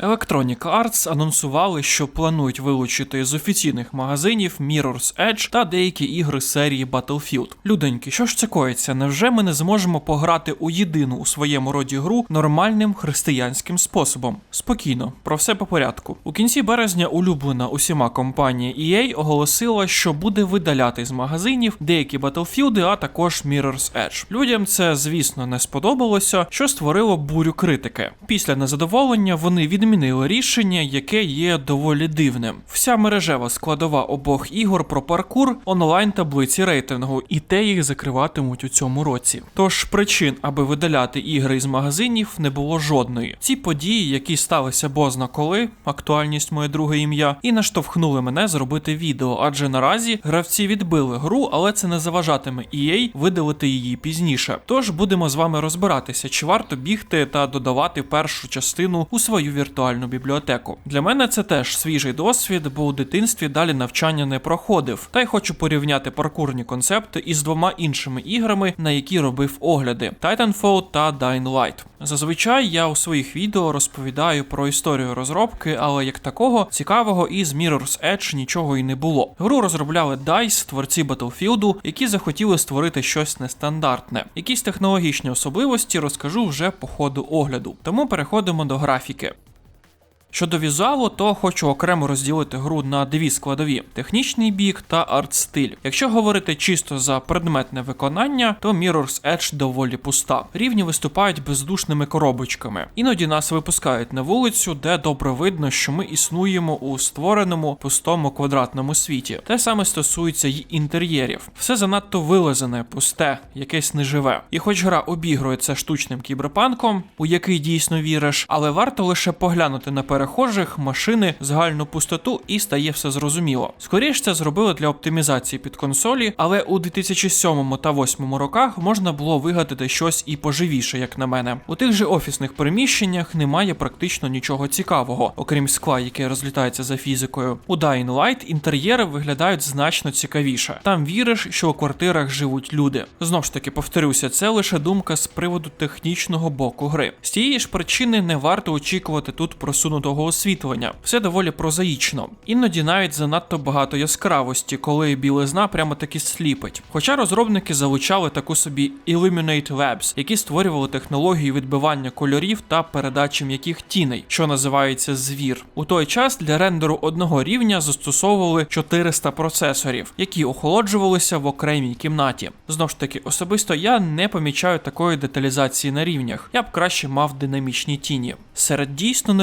Electronic Arts анонсували, що планують вилучити з офіційних магазинів Mirror's Edge та деякі ігри серії Battlefield. Люденьки, що ж це коїться? Невже ми не зможемо пограти у єдину у своєму роді гру нормальним християнським способом? Спокійно, про все по порядку. У кінці березня улюблена усіма компанія EA оголосила, що буде видаляти з магазинів деякі Battlefield, а також Mirror's Edge. Людям це, звісно, не сподобалося, що створило бурю критики. Після незадоволення вони відмінили рішення, яке є доволі дивним. Вся мережева складова обох ігор про паркур онлайн таблиці рейтингу, і те їх закриватимуть у цьому році. Тож причин, аби видаляти ігри із магазинів, не було жодної. Ці події, які сталися бозна коли, актуальність моє друге ім'я, і наштовхнули мене зробити відео, адже наразі гравці відбили гру, але це не заважатиме EA видалити її пізніше. Тож будемо з вами розбиратися, чи варто бігти та додавати першу частину у свою віртуальну бібліотеку. Для мене це теж свіжий досвід, бо у дитинстві далі навчання не проходив. Та й хочу порівняти паркурні концепти із двома іншими іграми, на які робив огляди: Titanfall та Dying Light. Зазвичай я у своїх відео розповідаю про історію розробки, але як такого цікавого із Mirror's Edge нічого і не було. Гру розробляли DICE, творці Battlefield, які захотіли створити щось нестандартне. Якісь технологічні особливості розкажу вже по ходу огляду. Тому переходимо до графіки. Щодо візуалу, то хочу окремо розділити гру на дві складові: технічний бік та арт-стиль. Якщо говорити чисто за предметне виконання, то Mirror's Edge доволі пуста. Рівні виступають бездушними коробочками. Іноді нас випускають на вулицю, де добре видно, що ми існуємо у створеному пустому квадратному світі. Те саме стосується й інтер'єрів. Все занадто вилазене, пусте, якесь неживе. І хоч гра обігрує це штучним кіберпанком, у який дійсно віриш, але варто лише поглянути на перехожих, машини, загальну пустоту і стає все зрозуміло. Скоріше це зробили для оптимізації під консолі, але у 2007 та 2008 роках можна було вигадати щось і поживіше, як на мене. У тих же офісних приміщеннях немає практично нічого цікавого, окрім скла, яке розлітається за фізикою. У Dying Light інтер'єри виглядають значно цікавіше. Там віриш, що у квартирах живуть люди. Знов ж таки, повторюся, це лише думка з приводу технічного боку гри. З тієї ж причини не варто очікувати тут просунутого освітлення. Все доволі прозаїчно. Іноді навіть занадто багато яскравості, коли білизна прямо таки сліпить. Хоча розробники залучали таку собі Illuminate Labs, які створювали технологію відбивання кольорів та передачі м'яких тіней, що називається звір. У той час для рендеру одного рівня застосовували 400 процесорів, які охолоджувалися в окремій кімнаті. Знов ж таки, особисто я не помічаю такої деталізації на рівнях. Я б краще мав динамічні тіні. Серед дійсно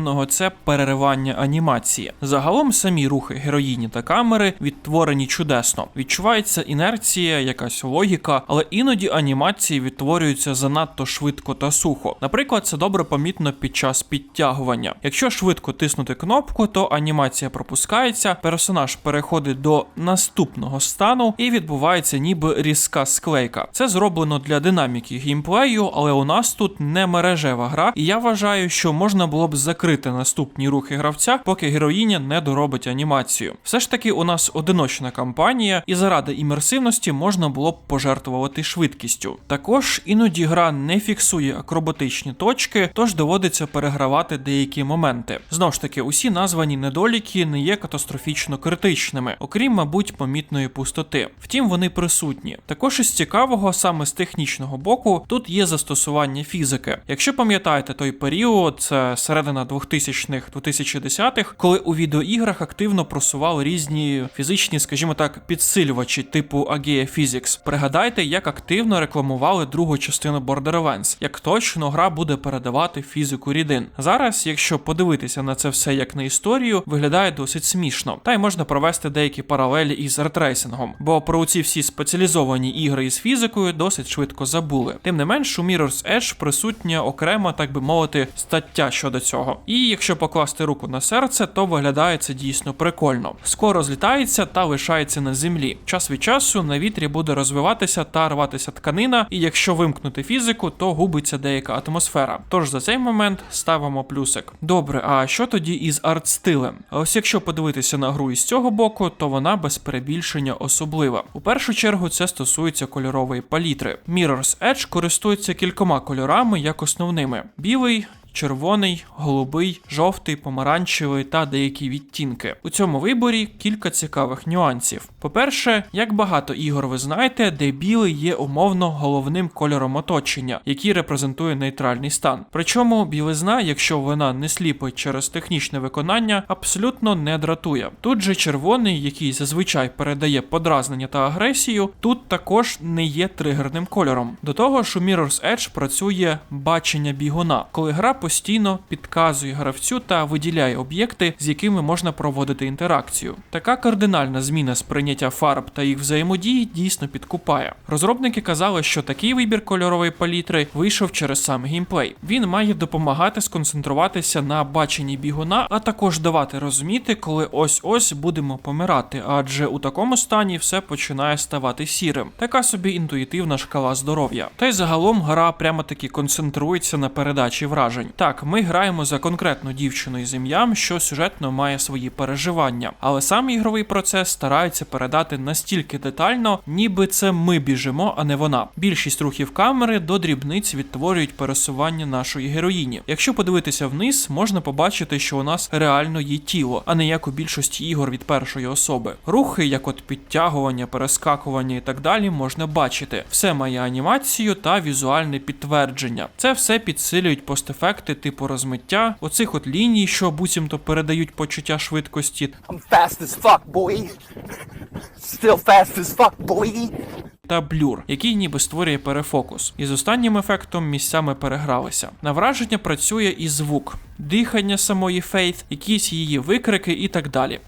неприємного це переривання анімації. Загалом самі рухи героїні та камери відтворені чудесно. Відчувається інерція, якась логіка, але іноді анімації відтворюються занадто швидко та сухо. Наприклад, це добре помітно під час підтягування. Якщо швидко тиснути кнопку, то анімація пропускається, персонаж переходить до наступного стану і відбувається ніби різка склейка. Це зроблено для динаміки геймплею, але у нас тут не мережева гра, і я вважаю, що можна було б закрити наступні рухи гравця, поки героїня не доробить анімацію. Все ж таки, у нас одиночна кампанія, і заради імерсивності можна було б пожертвувати швидкістю. Також іноді гра не фіксує акробатичні точки, тож доводиться перегравати деякі моменти. Знову ж таки, усі названі недоліки не є катастрофічно критичними, окрім, мабуть, помітної пустоти. Втім, вони присутні. Також із цікавого, саме з технічного боку, тут є застосування фізики. Якщо пам'ятаєте той період, це середина 2000-х, 2010-х, коли у відеоіграх активно просували різні фізичні, скажімо так, підсилювачі типу Agea Physics. Пригадайте, як активно рекламували другу частину Borderlands, як точно гра буде передавати фізику рідин. Зараз, якщо подивитися на це все як на історію, виглядає досить смішно, та й можна провести деякі паралелі із ретрейсингом, бо про ці всі спеціалізовані ігри із фізикою досить швидко забули. Тим не менш, у Mirror's Edge присутня окрема, так би мовити, стаття щодо цього. І якщо покласти руку на серце, то виглядає це дійсно прикольно. Скоро злітається та лишається на землі. Час від часу на вітрі буде розвиватися та рватися тканина, і якщо вимкнути фізику, то губиться деяка атмосфера. Тож за цей момент ставимо плюсик. Добре, а що тоді із арт-стилем? Ось якщо подивитися на гру із цього боку, то вона без перебільшення особлива. У першу чергу це стосується кольорової палітри. Mirror's Edge користується кількома кольорами як основними: білий, червоний, голубий, жовтий, помаранчевий та деякі відтінки. У цьому виборі кілька цікавих нюансів. По-перше, як багато ігор ви знаєте, де білий є умовно головним кольором оточення, який репрезентує нейтральний стан. Причому білизна, якщо вона не сліпить через технічне виконання, абсолютно не дратує. Тут же червоний, який зазвичай передає подразнення та агресію, тут також не є тригерним кольором. До того ж, у Mirror's Edge працює бачення бігуна, коли гра постійно підказує гравцю та виділяє об'єкти, з якими можна проводити інтеракцію. Така кардинальна зміна сприйняття фарб та їх взаємодії дійсно підкупає. Розробники казали, що такий вибір кольорової палітри вийшов через сам геймплей. Він має допомагати сконцентруватися на баченні бігуна, а також давати розуміти, коли ось-ось будемо помирати, адже у такому стані все починає ставати сірим. Така собі інтуїтивна шкала здоров'я. Та й загалом гра прямо таки концентрується на передачі вражень. Так, ми граємо за конкретну дівчину із ім'ям, що сюжетно має свої переживання, але сам ігровий процес старається передати настільки детально, ніби це ми біжимо, а не вона. Більшість рухів камери до дрібниць відтворюють пересування нашої героїні. Якщо подивитися вниз, можна побачити, що у нас реально є тіло, а не як у більшості ігор від першої особи. Рухи, як от підтягування, перескакування і так далі, можна бачити. Все має анімацію та візуальне підтвердження. Це все підсилюють постефекти типу розмиття, оцих от ліній, що буцімто передають почуття швидкості, I'm fast as fuck, boy. Still fast as fuck, boy. та блюр, який ніби створює перефокус. І з останнім ефектом місцями перегралися. На враження працює і звук, дихання самої Фейт, якісь її викрики і так далі.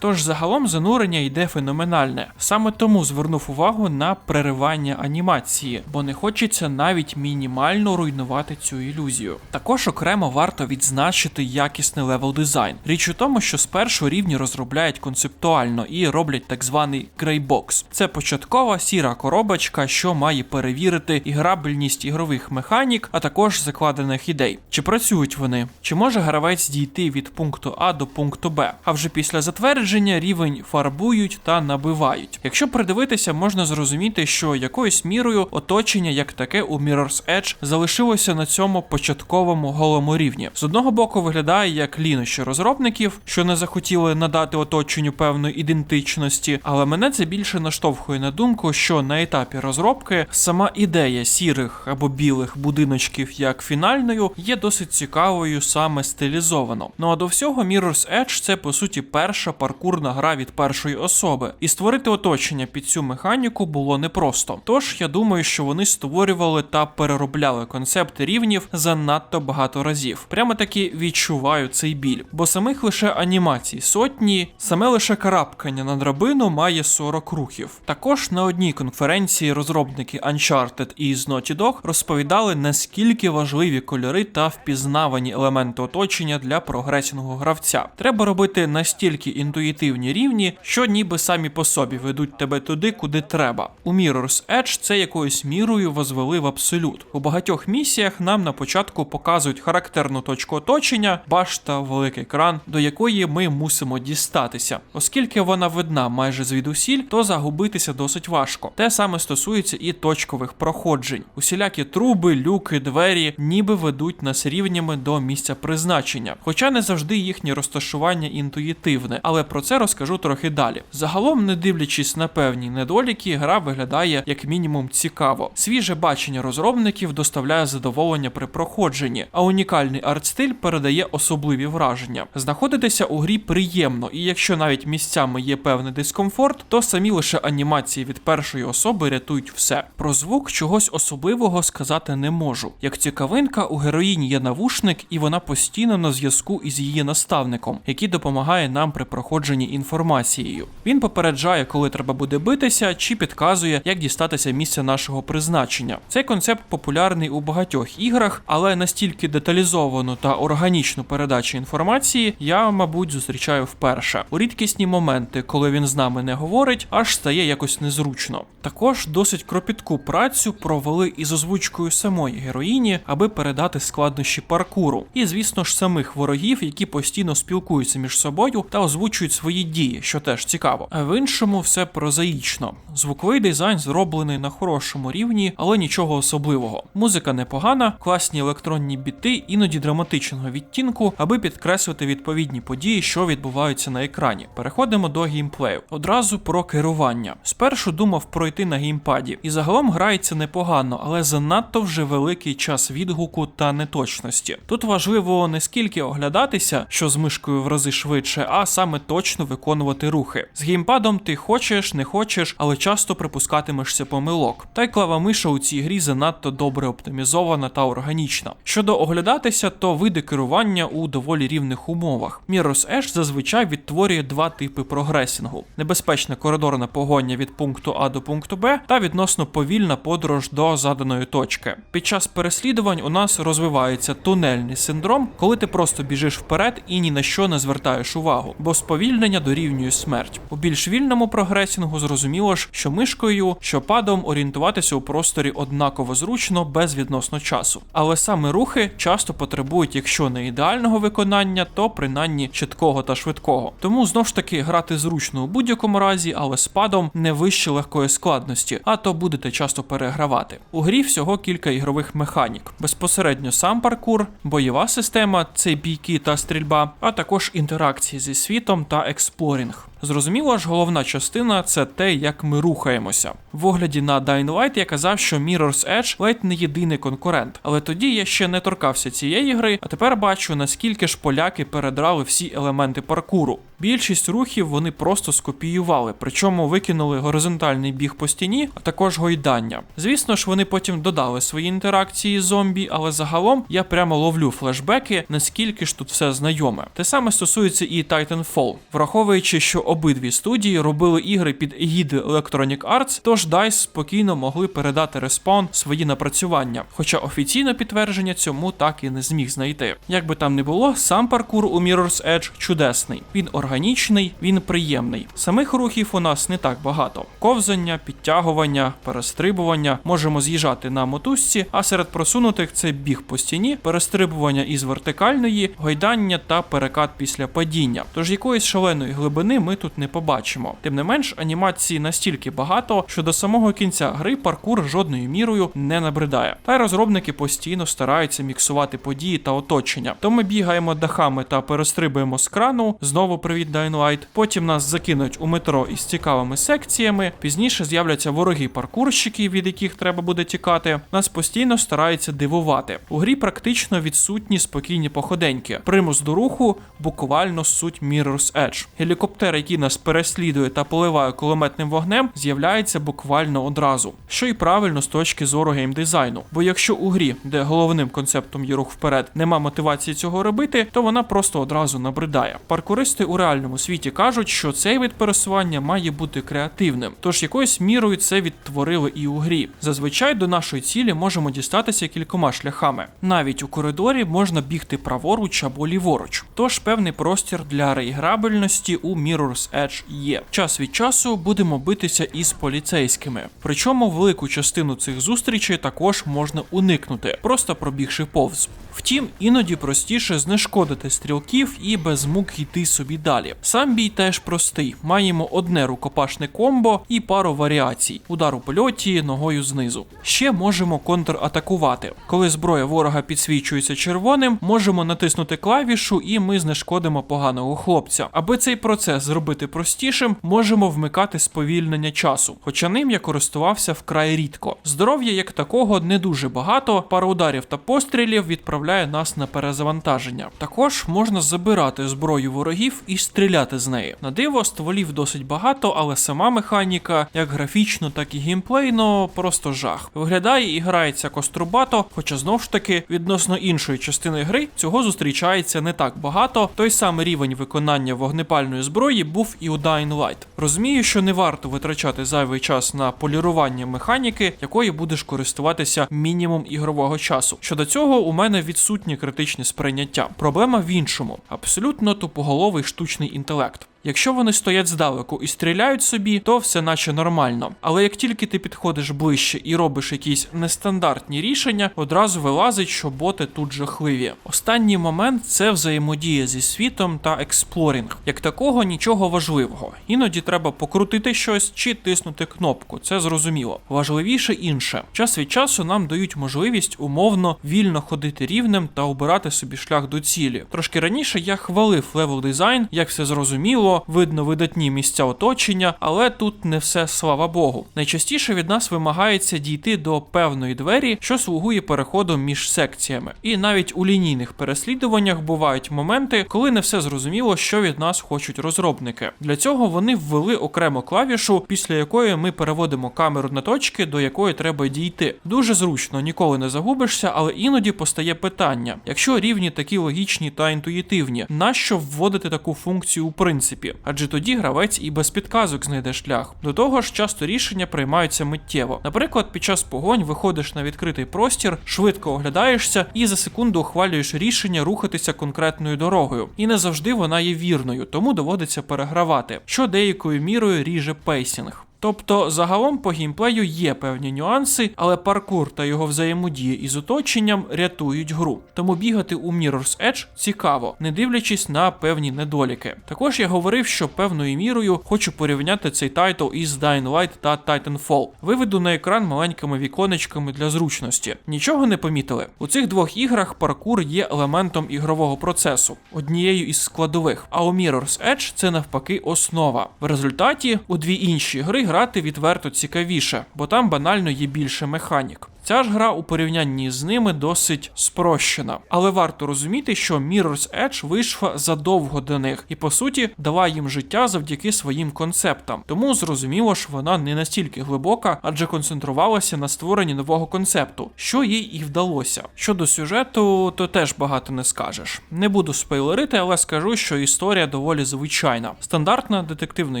Тож загалом занурення йде феноменальне. Саме тому звернув увагу на переривання анімації, бо не хочеться навіть мінімально руйнувати цю ілюзію. Також окремо варто відзначити якісний левел дизайн. Річ у тому, що спершу рівні розробляють концептуально і роблять так званий грейбокс. Це початкова сіра коробочка, що має перевірити іграбельність ігрових механік, а також закладених ідей. Чи працюють вони? Чи може гравець дійти від пункту А до пункту Б? А вже після затвердження рівень фарбують та набивають. Якщо придивитися, можна зрозуміти, що якоюсь мірою оточення як таке у Mirror's Edge залишилося на цьому початковому голому рівні. З одного боку виглядає як лінощі розробників, що не захотіли надати оточенню певної ідентичності, але мене це більше наштовхує на думку, що на етапі розробки сама ідея сірих або білих будиночків як фінальною є досить цікавою саме стилізовано. Ну а до всього Mirror's Edge це по суті перша паркурна гра від першої особи, і створити оточення під цю механіку було непросто. Тож я думаю, що вони створювали та переробляли концепт рівнів занадто багато разів. Прямо таки відчуваю цей біль, бо самих лише анімацій сотні, саме лише карабкання на драбину має 40 рухів. Також на одній конференції розробники Uncharted і Naughty Dog розповідали, наскільки важливі кольори та впізнавані елементи оточення для прогресінгового гравця. Треба робити настільки інтуїтивні рівні, що ніби самі по собі ведуть тебе туди, куди треба. У Mirror's Edge це якоюсь мірою возвели в абсолют. У багатьох місіях нам на початку показують характерну точку оточення, башта, великий екран, до якої ми мусимо дістатися. Оскільки вона видна майже звідусіль, то загубитися досить важко. Те саме стосується і точкових проходжень. Усілякі труби, люки, двері ніби ведуть нас рівнями до місця призначення, хоча не завжди їхнє розташування інтуїтивне, але про це розкажу трохи далі. Загалом, не дивлячись на певні недоліки, гра виглядає як мінімум цікаво. Свіже бачення розробників доставляє задоволення при проходженні, а унікальний артстиль передає особливі враження. Знаходитися у грі приємно, і якщо навіть місцями є певний дискомфорт, то самі лише анімації від першої особи рятують все. Про звук чогось особливого сказати не можу. Як цікавинка, у героїні є навушник, і вона постійно на зв'язку із її наставником, який допомагає нам при проходженні інформацією. Він попереджає, коли треба буде битися, чи підказує, як дістатися місця нашого призначення. Цей концепт популярний у багатьох іграх, але настільки деталізовану та органічну передачу інформації я, мабуть, зустрічаю вперше. У рідкісні моменти, коли він з нами не говорить, аж стає якось незручно. Також досить кропітку працю провели із озвучкою самої героїні, аби передати складнощі паркуру, і звісно ж самих ворогів, які постійно спілкуються між собою та озвучують свої дії, що теж цікаво. А в іншому все прозаїчно. Звуковий дизайн зроблений на хорошому рівні, але нічого особливого. Музика непогана, класні електронні біти, іноді драматичного відтінку, аби підкреслити відповідні події, що відбуваються на екрані. Переходимо до геймплею. Одразу про керування. Спершу думав пройти на геймпаді, і загалом грається непогано, але занадто вже великий час відгуку та неточності. Тут важливо не скільки оглядатися, що з мишкою в рази швидше, а саме точно виконувати рухи. З геймпадом ти хочеш, не хочеш, але часто припускатимешся помилок. Та й клава миша у цій грі занадто добре оптимізована та органічна. Щодо оглядатися, то види керування у доволі рівних умовах. Mirror's Edge зазвичай відтворює два типи прогресінгу: небезпечна коридорна погоня від пункту А до пункту Б та відносно повільна подорож до заданої точки. Під час переслідувань у нас розвивається тунельний синдром, коли ти просто біжиш вперед і ні на що не звертаєш увагу, бо сповільнення дорівнює смерть. У більш вільному прогресінгу зрозуміло ж, що мишкою, що падом орієнтуватися у просторі однаково зручно без відносно часу. Але саме рухи часто потребують, якщо не ідеального виконання, то принаймні чіткого та швидкого. Тому знов ж таки грати зручно у будь-якому разі, але з падом не вище легкої складності, а то будете часто перегравати. У грі всього кілька ігрових механік. Безпосередньо сам паркур, бойова система, це бійки та стрільба, а також інтеракції зі світом та експлорінг. Зрозуміло ж, головна частина це те, як ми рухаємося. В огляді на Dying Light я казав, що Mirror's Edge ледь не єдиний конкурент, але тоді я ще не торкався цієї гри, а тепер бачу, наскільки ж поляки передрали всі елементи паркуру. Більшість рухів вони просто скопіювали, причому викинули горизонтальний біг по стіні, а також гойдання. Звісно ж, вони потім додали свої інтеракції з зомбі, але загалом я прямо ловлю флешбеки, наскільки ж тут все знайоме. Те саме стосується і Titanfall, враховуючи, що обидві студії робили ігри під егідою Electronic Arts, тож DICE спокійно могли передати Respawn свої напрацювання, хоча офіційне підтвердження цьому так і не зміг знайти. Як би там не було, сам паркур у Mirror's Edge чудесний. Він органічний, він приємний. Самих рухів у нас не так багато: ковзання, підтягування, перестрибування. Можемо з'їжджати на мотузці, а серед просунутих це біг по стіні, перестрибування із вертикальної, гойдання та перекат після падіння. Тож якоїсь шаленої глибини ми тут не побачимо. Тим не менш, анімації настільки багато, що до самого кінця гри паркур жодною мірою не набридає. Та й розробники постійно стараються міксувати події та оточення. То ми бігаємо дахами та перестрибуємо з крану, знову привіт Light. Потім нас закинуть у метро із цікавими секціями. Пізніше з'являться вороги паркурщики, від яких треба буде тікати. Нас постійно стараються дивувати. У грі практично відсутні спокійні походеньки. Примус до руху буквально суть Mirror's Edge. Гелікоптер, який нас переслідує та поливає кулеметним вогнем, з'являється буквально одразу. Що і правильно з точки зору геймдизайну. Бо якщо у грі, де головним концептом є рух вперед, нема мотивації цього робити, то вона просто одразу набридає. Паркуристи у реальному світі кажуть, що цей вид пересування має бути креативним, тож якоюсь мірою це відтворили і у грі. Зазвичай до нашої цілі можемо дістатися кількома шляхами. Навіть у коридорі можна бігти праворуч або ліворуч. Тож певний простір для реіграбельності у Mirror's Edge є. Час від часу будемо битися із поліцейськими. Причому велику частину цих зустрічей також можна уникнути, просто пробігши повз. Втім, іноді простіше знешкодити стрілків і без мук йти собі далі. Сам бій теж простий. Маємо одне рукопашне комбо і пару варіацій: удар у польоті ногою знизу. Ще можемо контратакувати. Коли зброя ворога підсвічується червоним, можемо натиснути клавішу, і ми знешкодимо поганого хлопця. Аби цей процес зробити простішим, можемо вмикати сповільнення часу, хоча ним я користувався вкрай рідко. Здоров'я як такого не дуже багато, пара ударів та пострілів відправляє нас на перезавантаження. Також можна забирати зброю ворогів і стріляти з неї. На диво стволів досить багато, але сама механіка, як графічно, так і геймплейно, просто жах. Виглядає і грається кострубато, хоча знов ж таки відносно іншої частини гри цього зустрічається не так багато. Той самий рівень виконання вогнепальної зброї був і у Dying Light. Розумію, що не варто витрачати зайвий час на полірування механіки, якої будеш користуватися мінімум ігрового часу. Щодо цього, у мене відсутні критичні сприйняття. Проблема в іншому: абсолютно тупоголовий штучний інтелект. Якщо вони стоять здалеку і стріляють собі, то все наче нормально. Але як тільки ти підходиш ближче і робиш якісь нестандартні рішення, одразу вилазить, що боти тут жахливі. Останній момент це взаємодія зі світом та експлорінг. Як такого нічого важливого. Іноді треба покрутити щось чи тиснути кнопку, це зрозуміло. Важливіше інше. Час від часу нам дають можливість умовно вільно ходити рівнем та обирати собі шлях до цілі. Трошки раніше я хвалив левел дизайн, як все зрозуміло, видно видатні місця оточення, але тут не все слава Богу. Найчастіше від нас вимагається дійти до певної двері, що слугує переходом між секціями. І навіть у лінійних переслідуваннях бувають моменти, коли не все зрозуміло, що від нас хочуть розробники. Для цього вони ввели окрему клавішу, після якої ми переводимо камеру на точки, до якої треба дійти. Дуже зручно, ніколи не загубишся, але іноді постає питання: якщо рівні такі логічні та інтуїтивні, нащо вводити таку функцію у принципі? Адже тоді гравець і без підказок знайде шлях. До того ж, часто рішення приймаються миттєво. Наприклад, під час погонь виходиш на відкритий простір, швидко оглядаєшся і за секунду ухвалюєш рішення рухатися конкретною дорогою. І не завжди вона є вірною, тому доводиться перегравати, що деякою мірою ріже пейсінг. Тобто, загалом по геймплею є певні нюанси, але паркур та його взаємодія із оточенням рятують гру. Тому бігати у Mirror's Edge цікаво, не дивлячись на певні недоліки. Також я говорив, що певною мірою хочу порівняти цей тайтл із Dying Light та Titanfall. Виведу на екран маленькими віконечками для зручності. Нічого не помітили. У цих двох іграх паркур є елементом ігрового процесу, однією із складових. А у Mirror's Edge це навпаки основа. В результаті у дві інші гри грати відверто цікавіше, бо там банально є більше механік. Ця ж гра у порівнянні з ними досить спрощена, але варто розуміти, що Mirror's Edge вийшла задовго до них і по суті дала їм життя завдяки своїм концептам. Тому зрозуміло ж вона не настільки глибока, адже концентрувалася на створенні нового концепту, що їй і вдалося. Щодо сюжету, то теж багато не скажеш. Не буду спойлерити, але скажу, що історія доволі звичайна. Стандартна детективна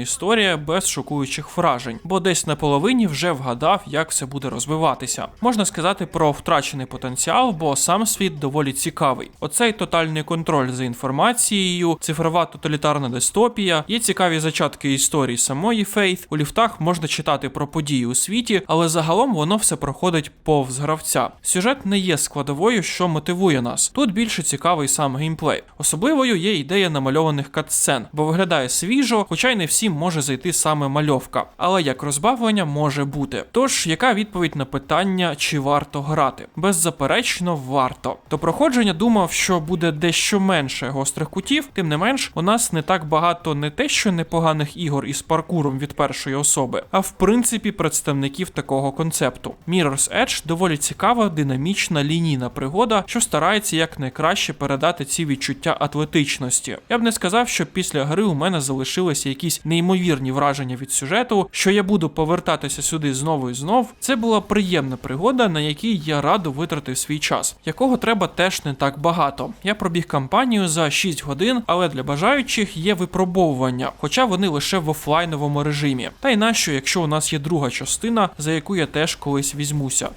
історія без шокуючих вражень, бо десь на половині вже вгадав, як все буде розвиватися. Можна сказати про втрачений потенціал, бо сам світ доволі цікавий. Оцей тотальний контроль за інформацією, цифрова тоталітарна дистопія, є цікаві зачатки історії самої Фейт. У ліфтах можна читати про події у світі, але загалом воно все проходить повз гравця. Сюжет не є складовою, що мотивує нас. Тут більше цікавий сам геймплей. Особливою є ідея намальованих катсцен, бо виглядає свіжо, хоча й не всім може зайти саме мальовка. Але як розбавлення може бути. Тож, яка відповідь на питання, чи варто грати? Беззаперечно, варто. До проходження думав, що буде дещо менше гострих кутів, тим не менш, у нас не так багато не те, що непоганих ігор із паркуром від першої особи, а в принципі представників такого концепту. Mirror's Edge доволі цікава, динамічна лінійна пригода, що старається якнайкраще передати ці відчуття атлетичності. Я б не сказав, що після гри у мене залишилися якісь неймовірні враження від сюжету, що я буду повертатися сюди знову і знов. Це була приємна пригода, на якій я радо витратив свій час, якого треба теж не так багато. Я пробіг кампанію за 6 годин, але для бажаючих є випробовування, хоча вони лише в офлайновому режимі. Та й нащо, якщо у нас є друга частина, за яку я теж колись візьмуся.